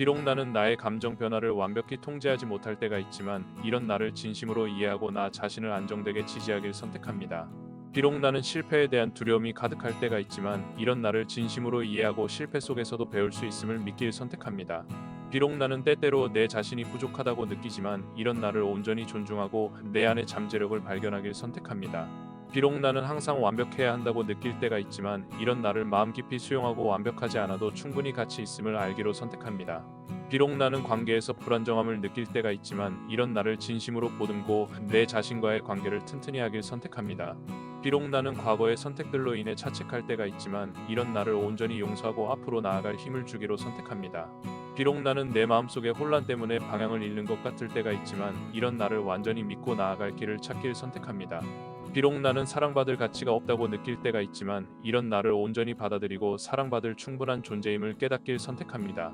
비록 나는 나의 감정 변화를 완벽히 통제하지 못할 때가 있지만 이런 나를 진심으로 이해하고 나 자신을 안정되게 지지하길 선택합니다. 비록 나는 실패에 대한 두려움이 가득할 때가 있지만 이런 나를 진심으로 이해하고 실패 속에서도 배울 수 있음을 믿길 선택합니다. 비록 나는 때때로 내 자신이 부족하다고 느끼지만 이런 나를 온전히 존중하고 내 안의 잠재력을 발견하길 선택합니다. 비록 나는 항상 완벽해야 한다고 느낄 때가 있지만 이런 나를 마음 깊이 수용하고 완벽하지 않아도 충분히 가치 있음을 알기로 선택합니다. 비록 나는 관계에서 불안정함을 느낄 때가 있지만 이런 나를 진심으로 보듬고 내 자신과의 관계를 튼튼히 하길 선택합니다. 비록 나는 과거의 선택들로 인해 자책할 때가 있지만 이런 나를 온전히 용서하고 앞으로 나아갈 힘을 주기로 선택합니다. 비록 나는 내 마음속의 혼란 때문에 방향을 잃는 것 같을 때가 있지만 이런 나를 완전히 믿고 나아갈 길을 찾길 선택합니다. 비록 나는 사랑받을 가치가 없다고 느낄 때가 있지만 이런 나를 온전히 받아들이고 사랑받을 충분한 존재임을 깨닫길 선택합니다.